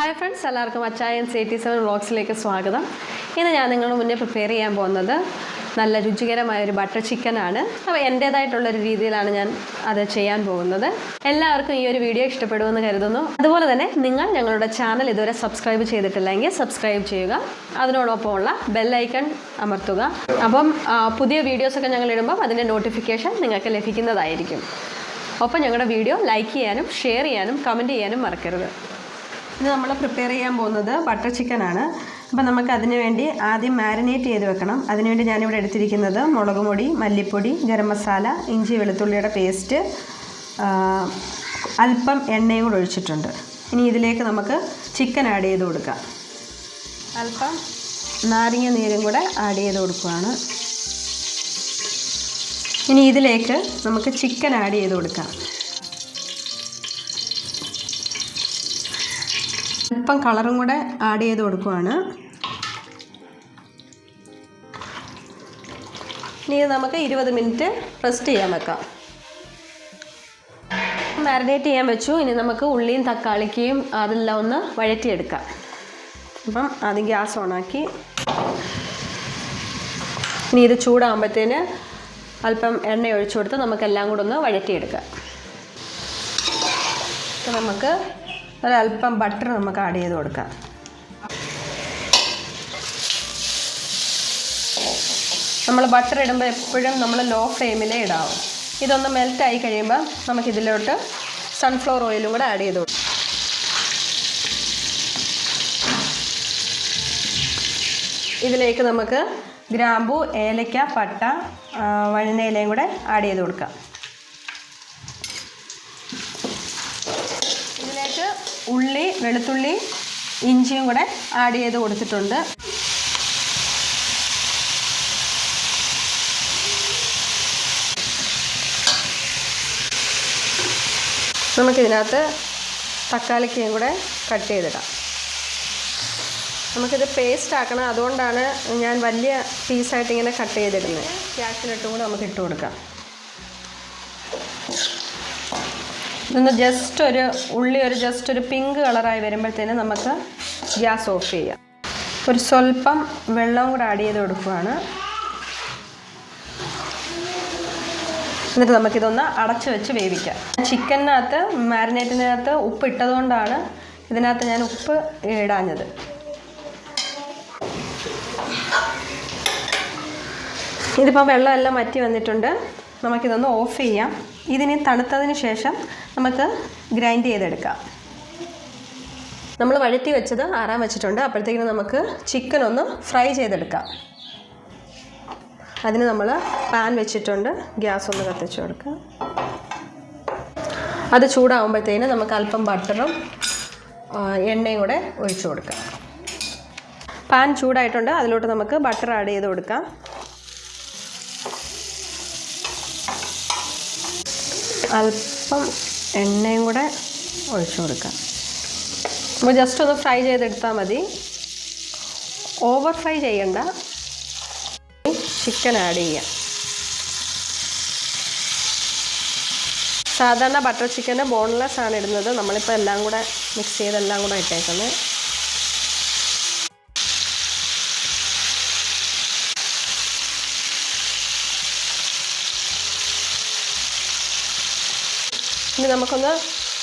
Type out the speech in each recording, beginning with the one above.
Hi friends എല്ലാവർക്കും Achayans eighty seven വ്ളോഗ്സിലേക്ക് സ്വാഗതം. ഇന്ന് ഞാൻ നിങ്ങളുടെ മുന്നേ പ്രിപ്പയർ ചെയ്യാൻ പോകുന്നത് നല്ല രുചികരമായ ഒരു ബട്ടർ ചിക്കനാണ് അപ്പോൾ എന്റേതായിട്ടുള്ളൊരു രീതിയിലാണ് ഞാൻ അത് ചെയ്യാൻ പോകുന്നത്. എല്ലാവർക്കും ഈ ഒരു വീഡിയോ ഇഷ്ടപ്പെടുമെന്ന് കരുതുന്നു. അതുപോലെ തന്നെ നിങ്ങൾ ഞങ്ങളുടെ ചാനൽ ഇതുവരെ സബ്സ്ക്രൈബ് ചെയ്തിട്ടില്ലെങ്കിൽ സബ്സ്ക്രൈബ് ചെയ്യുക. അതിനോടൊപ്പമുള്ള ബെല്ലൈക്കൺ അമർത്തുക. അപ്പം പുതിയ വീഡിയോസൊക്കെ ഞങ്ങൾ ഇടുമ്പം അതിന്റെ നോട്ടിഫിക്കേഷൻ നിങ്ങൾക്ക് ലഭിക്കുന്നതായിരിക്കും. ഒപ്പം ഞങ്ങളുടെ വീഡിയോ ലൈക്ക് ചെയ്യാനും ഷെയർ ചെയ്യാനും കമന്റ് ചെയ്യാനും മറക്കരുത്. ഇത് നമ്മൾ പ്രിപ്പയർ ചെയ്യാൻ പോകുന്നത് ബട്ടർ ചിക്കനാണ് അപ്പോൾ നമുക്ക് അതിന് വേണ്ടി ആദ്യം മാരിനേറ്റ് ചെയ്ത് വെക്കണം. അതിനുവേണ്ടി ഞാനിവിടെ എടുത്തിരിക്കുന്നത് മുളക് പൊടി മല്ലിപ്പൊടി ഗരം മസാല ഇഞ്ചി വെളുത്തുള്ളിയുടെ പേസ്റ്റ് അല്പം എണ്ണയും കൂടെ ഒഴിച്ചിട്ടുണ്ട്. ഇനി ഇതിലേക്ക് നമുക്ക് ചിക്കൻ ആഡ് ചെയ്ത് കൊടുക്കാം. അല്പം നാരങ്ങ നീരും കൂടെ ആഡ് ചെയ്ത് കൊടുക്കുകയാണ് ഇനി ഇതിലേക്ക് നമുക്ക് ചിക്കൻ ആഡ് ചെയ്ത് കൊടുക്കാം. അല്പം കളറും കൂടെ ആഡ് ചെയ്ത് കൊടുക്കുവാണ്. ഇനി നമുക്ക് ഇരുപത് മിനിറ്റ് റെസ്റ്റ് ചെയ്യാൻ വെക്കാം. മാരിനേറ്റ് ചെയ്യാൻ വെച്ചു. ഇനി നമുക്ക് ഉള്ളിയും തക്കാളിക്കയും അതെല്ലാം ഒന്ന് വഴറ്റിയെടുക്കാം. അപ്പം അത് ഗ്യാസ് ഓണാക്കി. ഇനി ഇത് ചൂടാകുമ്പോഴത്തേന് അല്പം എണ്ണ ഒഴിച്ചു കൊടുത്ത് നമുക്കെല്ലാം കൂടെ ഒന്ന് വഴറ്റിയെടുക്കാം. നമുക്ക് ഒരല്പം ബട്ടർ നമുക്ക് ആഡ് ചെയ്ത് കൊടുക്കാം. നമ്മൾ ബട്ടർ ഇടുമ്പോൾ എപ്പോഴും നമ്മൾ ലോ ഫ്ലെയിമിലേ ഇടാവും. ഇതൊന്ന് മെൽറ്റായി കഴിയുമ്പോൾ നമുക്ക് നമുക്കിതിലോട്ട് സൺഫ്ലവർ ഓയിലും കൂടെ ആഡ് ചെയ്ത് കൊടുക്കാം. ഇതിലേക്ക് നമുക്ക് ഗ്രാമ്പു ഏലക്ക പട്ട വഴുന്നയിലയും കൂടെ ആഡ് ചെയ്ത് കൊടുക്കാം. ഇതിലേക്ക് ഉള്ളി വെളുത്തുള്ളി ഇഞ്ചിയും കൂടെ ആഡ് ചെയ്ത് കൊടുത്തിട്ടുണ്ട്. നമുക്കിതിനകത്ത് തക്കാളിക്കയും കൂടെ കട്ട് ചെയ്തിടാം. നമുക്കിത് പേസ്റ്റ് ആക്കണം. അതുകൊണ്ടാണ് ഞാൻ വലിയ പീസായിട്ട് ഇങ്ങനെ കട്ട് ചെയ്തിടുന്നത്. ക്യാഷിനിട്ടും കൂടെ നമുക്ക് ഇട്ട് കൊടുക്കാം. ഇതൊന്ന് ജസ്റ്റ് ഒരു ഉള്ളി ഒരു ജസ്റ്റ് ഒരു പിങ്ക് കളറായി വരുമ്പോഴത്തേന് നമുക്ക് ഗ്യാസ് ഓഫ് ചെയ്യാം. ഒരു സ്വല്പം വെള്ളവും കൂടെ ആഡ് ചെയ്ത് കൊടുക്കുകയാണ് എന്നിട്ട് നമുക്കിതൊന്ന് അടച്ച് വെച്ച് വേവിക്കാം. ചിക്കനകത്ത് മാരിനേറ്റിനകത്ത് ഉപ്പ് ഇട്ടതുകൊണ്ടാണ് ഇതിനകത്ത് ഞാൻ ഉപ്പ് ഇടാഞ്ഞത്. ഇതിപ്പോൾ വെള്ളമെല്ലാം വറ്റി വന്നിട്ടുണ്ട്. നമുക്കിതൊന്ന് ഓഫ് ചെയ്യാം. ഇതിനെ തണുത്തതിന് ശേഷം നമുക്ക് ഗ്രൈൻഡ് ചെയ്തെടുക്കാം. നമ്മൾ വഴറ്റി വെച്ചത് ആറാൻ വെച്ചിട്ടുണ്ട്. അപ്പോഴത്തേക്കിന് നമുക്ക് ചിക്കൻ ഒന്ന് ഫ്രൈ ചെയ്തെടുക്കാം. അതിന് നമ്മൾ പാൻ വെച്ചിട്ടുണ്ട്. ഗ്യാസ് ഒന്ന് കത്തിച്ച് കൊടുക്കുക. അത് ചൂടാകുമ്പോഴത്തേന് നമുക്ക് അല്പം ബട്ടറും എണ്ണയും കൂടെ ഒഴിച്ചു കൊടുക്കാം. പാൻ ചൂടായിട്ടുണ്ട്. അതിലോട്ട് നമുക്ക് ബട്ടർ ആഡ് ചെയ്ത് കൊടുക്കാം. അല്പം എണ്ണയും കൂടെ ഒഴിച്ചു കൊടുക്കാം. നമ്മൾ ജസ്റ്റ് ഒന്ന് ഫ്രൈ ചെയ്തെടുത്താൽ മതി. ഓവർ ഫ്രൈ ചെയ്യണ്ട. ചിക്കൻ ആഡ് ചെയ്യാം. സാധാരണ ബട്ടർ ചിക്കന് ബോൺലെസ് ആണ് ഇടുന്നത്. നമ്മളിപ്പോൾ എല്ലാം കൂടെ മിക്സ് ചെയ്തെല്ലാം കൂടെ ഇട്ടേക്കുന്നത് ഇനി നമുക്കൊന്ന്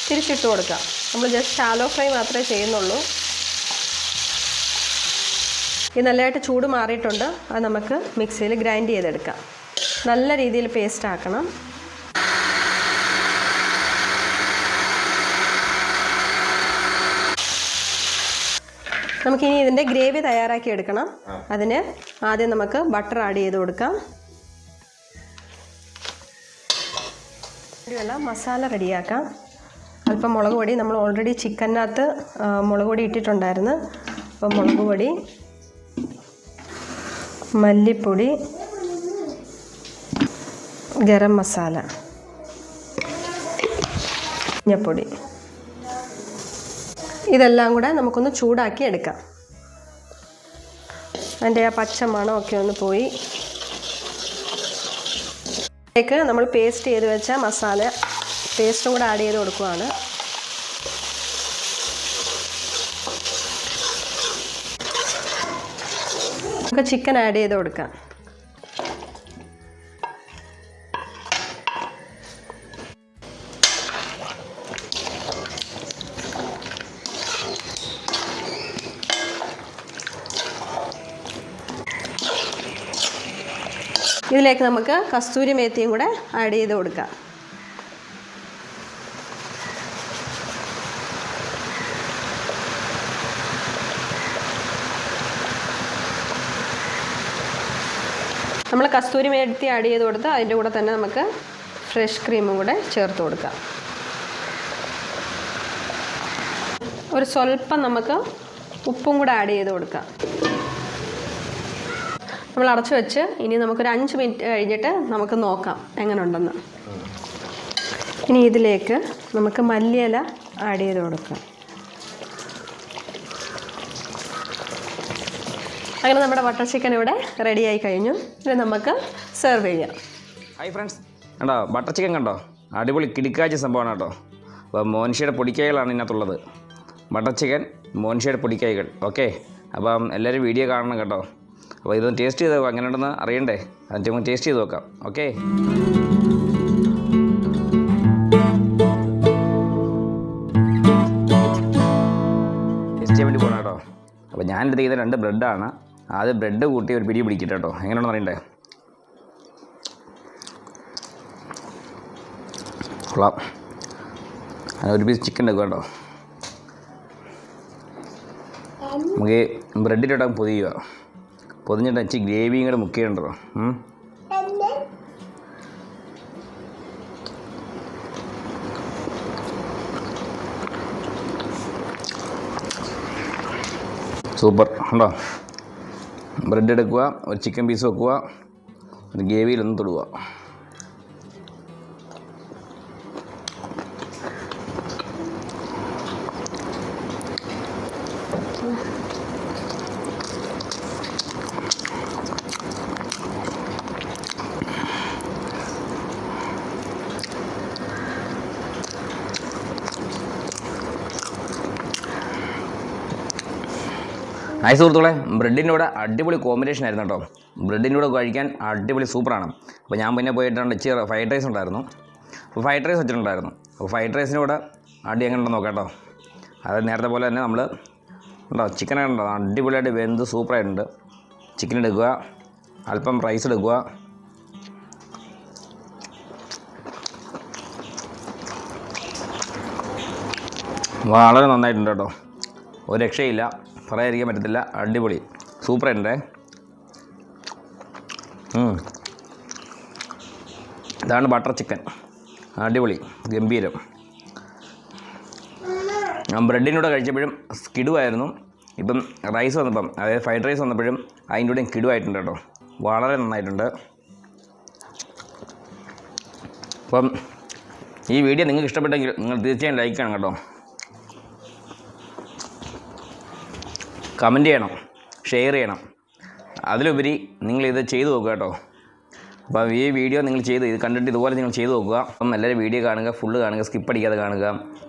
തിരിച്ചിട്ട് കൊടുക്കാം. നമ്മൾ ജസ്റ്റ് ഷാലോ ഫ്രൈ മാത്രമേ ചെയ്യുന്നുള്ളൂ. ഇത് നല്ലതായിട്ട് ചൂട് മാറിയിട്ടുണ്ട്. അത് നമുക്ക് മിക്സിയിൽ ഗ്രൈൻഡ് ചെയ്തെടുക്കാം. നല്ല രീതിയിൽ പേസ്റ്റ് ആക്കണം. നമുക്കിനി ഇതിന്റെ ഗ്രേവി തയ്യാറാക്കി എടുക്കണം. അതിന് ആദ്യം നമുക്ക് ബട്ടർ ആഡ് ചെയ്ത് കൊടുക്കാം. വേണ്ടിയുള്ള മസാല റെഡിയാക്കാം. അല്പം മുളക് പൊടി. നമ്മൾ ഓൾറെഡി ചിക്കനകത്ത് മുളക് പൊടി ഇട്ടിട്ടുണ്ടായിരുന്നു. അപ്പം മുളക് പൊടി മല്ലിപ്പൊടി ഗരം മസാല മഞ്ഞപ്പൊടി. ഇതെല്ലാം കൂടെ നമുക്കൊന്ന് ചൂടാക്കി എടുക്കാം. അതിന്റെ ആ പച്ച മണമൊക്കെ ഒന്ന് പോയി അതിലേക്ക് നമ്മൾ പേസ്റ്റ് ചെയ്ത് വെച്ച മസാല പേസ്റ്റും കൂടെ ആഡ് ചെയ്ത് കൊടുക്കുവാണ്. നമുക്ക് ചിക്കൻ ആഡ് ചെയ്ത് കൊടുക്കാം. ഇതിലേക്ക് നമുക്ക് കസ്തൂരി മേത്തിയും കൂടെ ആഡ് ചെയ്ത് കൊടുക്കാം. നമ്മൾ കസ്തൂരി മേത്തി ആഡ് ചെയ്ത് കൊടുത്ത് അതിന്റെ കൂടെ തന്നെ നമുക്ക് ഫ്രഷ് ക്രീമും കൂടെ ചേർത്ത് കൊടുക്കാം. ഒരു സ്വല്പം നമുക്ക് ഉപ്പും കൂടെ ആഡ് ചെയ്ത് കൊടുക്കാം. നമ്മൾ അടച്ചു വെച്ച് ഇനി നമുക്കൊരു അഞ്ച് മിനിറ്റ് കഴിഞ്ഞിട്ട് നമുക്ക് നോക്കാം എങ്ങനെ ഉണ്ടെന്ന് ഇനി ഇതിലേക്ക് നമുക്ക് മല്ലിയില ആഡ് ചെയ്ത് കൊടുക്കാം. അങ്ങനെ നമ്മുടെ ബട്ടർ ചിക്കൻ ഇവിടെ റെഡി ആയി കഴിഞ്ഞു. ഇനി നമുക്ക് സെർവ് ചെയ്യാം. ഹായ് ഫ്രണ്ട്സ് കണ്ടോ ബട്ടർ ചിക്കൻ കണ്ടോ? അടിപൊളി കിടിക്കാച്ച സംഭവമാണ് കേട്ടോ. അപ്പോൾ മോൻഷിയുടെ പൊടിക്കൈകളാണ് ഇതിനകത്തുള്ളത്. ബട്ടർ ചിക്കൻ മോൻഷിയുടെ പൊടിക്കൈകൾ ഓക്കെ അപ്പം എല്ലാവരും വീഡിയോ കാണണം കേട്ടോ. അപ്പോൾ ഇതൊന്ന് ടേസ്റ്റ് ചെയ്ത് അങ്ങനെ ഉണ്ടെന്ന് അറിയണ്ടേ? അതിന്റെ നമുക്ക് ടേസ്റ്റ് ചെയ്ത് നോക്കാം. ഓക്കെ ടേസ്റ്റ് ചെയ്യാൻ വേണ്ടി പോകണം കേട്ടോ. അപ്പോൾ ഞാൻ ചെയ്ത രണ്ട് ബ്രെഡാണ് ആദ്യം ബ്രെഡ് കൂട്ടി ഒരു പിടി പിടിക്കട്ടെ കേട്ടോ. എങ്ങനെയാണെന്ന് അറിയണ്ടേ? കൊള്ളാം. ഒരു പീസ് ചിക്കൻ എടുക്കുക കേട്ടോ. നമുക്ക് ബ്രെഡിലോട്ട് പൊതിയുക. പൊതിഞ്ഞിട്ട് അച്ചി ഗ്രേവിയും കൂടെ മുക്കിയുണ്ടോ സൂപ്പർ. ഉണ്ടോ ബ്രെഡ് എടുക്കുക ഒരു ചിക്കൻ പീസ് വെക്കുക ഒരു ഗ്രേവിയിലൊന്ന് തൊടുക. ഹായ് സുഹൃത്തുക്കളെ. ബ്രെഡിന്റെ കൂടെ അടിപൊളി കോമ്പിനേഷൻ ആയിരുന്നു കേട്ടോ. ബ്രെഡിന്റെ കൂടെ കഴിക്കാൻ അടിപൊളി സൂപ്പറാണ്. അപ്പോൾ ഞാൻ പിന്നെ പോയിട്ടുണ്ട് ഇച്ചിരി ഫ്രൈഡ് റൈസ് ഉണ്ടായിരുന്നു. അപ്പോൾ ഫ്രൈഡ് റൈസ് വെച്ചിട്ടുണ്ടായിരുന്നു. അപ്പോൾ ഫ്രൈഡ് റൈസിന്റെ കൂടെ അടി എങ്ങനെ നോക്കാം കേട്ടോ. അത് നേരത്തെ പോലെ തന്നെ നമ്മൾ ഉണ്ടോ ചിക്കൻ ഉണ്ടോ? അടിപൊളിയായിട്ട് വെന്ത് സൂപ്പറായിട്ടുണ്ട്. ചിക്കൻ എടുക്കുക. അല്പം റൈസ് എടുക്കുക. വളരെ നന്നായിട്ടുണ്ട് കേട്ടോ. ഒരു രക്ഷയില്ല. പറയാതിരിക്കാൻ പറ്റത്തില്ല. അടിപൊളി. സൂപ്പറായിട്ടുണ്ടേ ഉം. ഇതാണ് ബട്ടർ ചിക്കൻ അടിപൊളി. ഗംഭീരം. ഞാൻ ബ്രെഡിനൂടെ കഴിച്ചപ്പോഴും കിടുവായിരുന്നു. ഇപ്പം റൈസ് വന്നപ്പം അതായത് ഫ്രൈഡ് റൈസ് വന്നപ്പോഴും അതിന്റെ കൂടെയും കിടുവായിട്ടുണ്ട് കേട്ടോ. വളരെ നന്നായിട്ടുണ്ട്. അപ്പം ഈ വീഡിയോ നിങ്ങൾക്ക് ഇഷ്ടപ്പെട്ടെങ്കിൽ നിങ്ങൾ തീർച്ചയായും ലൈക്ക് ചെയ്യണം കേട്ടോ. കമന്റ് ചെയ്യണം ഷെയർ ചെയ്യണം. അതിലുപരി നിങ്ങളിത് ചെയ്തു നോക്കുക കേട്ടോ. അപ്പോൾ ഈ വീഡിയോ നിങ്ങൾ ചെയ്ത് ഇത് കണ്ടിട്ട് ഇതുപോലെ നിങ്ങൾ ചെയ്തു നോക്കുക. അപ്പം എല്ലാവരും വീഡിയോ കാണുക ഫുള്ള് കാണുക സ്കിപ്പ് അടിക്കാതെ കാണുക.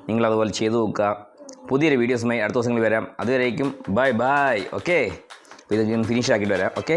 നിങ്ങൾ അതുപോലെ ചെയ്തു നോക്കുക. പുതിയൊരു വീഡിയോസുമായി അടുത്ത ദിവസങ്ങളിൽ വരാം. അതുവരേക്കും ബൈ ബൈ ഓക്കെ ഇത് ഫിനിഷ് ആക്കിയിട്ട് വരാം. ഓക്കെ